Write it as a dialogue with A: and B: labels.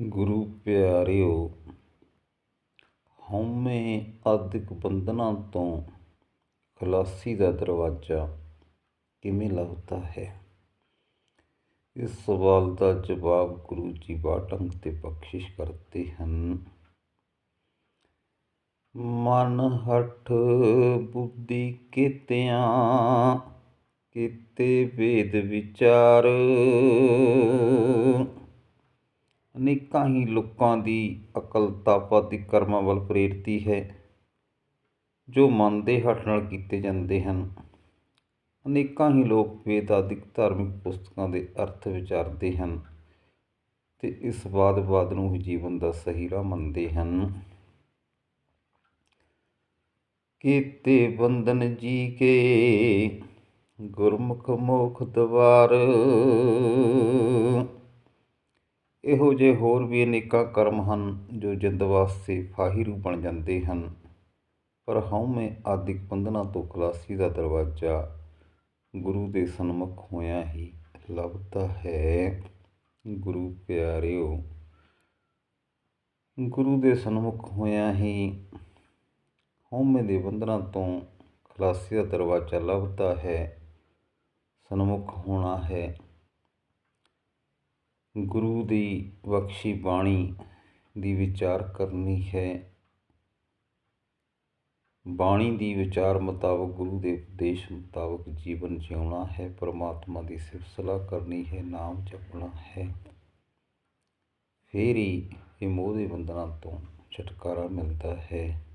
A: ਗੁਰੂ ਪਿਆਰਿਓ, ਹਉਮੈ ਆਦਿਕ ਬੰਧਨਾਂ ਤੋਂ ਖਲਾਸੀ ਦਾ ਦਰਵਾਜ਼ਾ ਕਿਵੇਂ ਲੱਭਦਾ ਹੈ? ਇਸ ਸਵਾਲ ਦਾ ਜਵਾਬ ਗੁਰੂ ਜੀ ਬਾਟੰਗ ਤੇ ਬਖਸ਼ਿਸ਼ ਕਰਦੇ ਹਨ। ਮਨ ਹਠ ਬੁੱਧੀ ਕਿਤਿਆਂ ਕਿਤੇ ਵੇਦ ਵਿਚਾਰ ਅਨੇਕਾਂ ਹੀ ਲੋਕਾਂ ਦੀ ਅਕਲ ਤਾਪਾਦੀ ਕਰਮਾਂ ਵੱਲ ਪ੍ਰੇਰਤੀ ਹੈ, ਜੋ ਮਨ ਦੇ ਹੱਠ ਨਾਲ ਕੀਤੇ ਜਾਂਦੇ ਹਨ। ਅਨੇਕਾਂ ਹੀ ਲੋਕ ਵੇਦ ਆਦਿਕ ਧਾਰਮਿਕ ਪੁਸਤਕਾਂ ਦੇ ਅਰਥ ਵਿਚਾਰਦੇ ਹਨ ਤੇ ਇਸ ਬਾਦ-ਬਾਦ ਨੂੰ ਹੀ ਜੀਵਨ ਦਾ ਸਹੀ ਰਾਹ ਮੰਨਦੇ ਹਨ। ਕੀਤੇ ਬੰਧਨ ਜੀ ਕੇ, ਗੁਰਮੁਖ ਮੋਖ ਦਵਾਰ ਇਹੋ ਜਿਹੇ ਹੋਰ ਵੀ ਅਨੇਕਾਂ ਕਰਮ ਹਨ ਜੋ ਜਿੰਦ ਵਾਸਤੇ ਫਾਹੀਰੂ ਬਣ ਜਾਂਦੇ ਹਨ। ਪਰ ਹਉਮੈ ਆਦਿਕ ਬੰਧਨਾਂ ਤੋਂ ਖਲਾਸੀ ਦਾ ਦਰਵਾਜ਼ਾ ਗੁਰੂ ਦੇ ਸਨਮੁਖ ਹੋਇਆ ਹੀ ਲੱਭਦਾ ਹੈ। ਗੁਰੂ ਪਿਆਰਿਓ, ਗੁਰੂ ਦੇ ਸਨਮੁਖ ਹੋਇਆ ਹੀ ਹਉਮੈ ਦੇ ਬੰਧਨਾਂ ਤੋਂ ਖਲਾਸੀ ਦਾ ਦਰਵਾਜ਼ਾ ਲੱਭਦਾ ਹੈ, ਸਨਮੁਖ ਹੋਣਾ ਹੈ। ਗੁਰੂ ਦੀ ਬਖਸ਼ੀ ਬਾਣੀ ਦੀ ਵਿਚਾਰ ਕਰਨੀ ਹੈ। ਬਾਣੀ ਦੀ ਵਿਚਾਰ ਮੁਤਾਬਕ ਗੁਰੂ ਦੇ ਉਪਦੇਸ਼ ਮੁਤਾਬਕ ਜੀਵਨ ਜਿਉਣਾ ਹੈ। ਪਰਮਾਤਮਾ ਦੀ ਸਿਫਤ ਸਲਾਹ ਕਰਨੀ ਹੈ, ਨਾਮ ਜਪਣਾ ਹੈ। ਫੇਰ ਹੀ ਇਹ ਮੋਹ ਦੇ ਬੰਧਨਾਂ ਤੋਂ ਛੁਟਕਾਰਾ ਮਿਲਦਾ ਹੈ।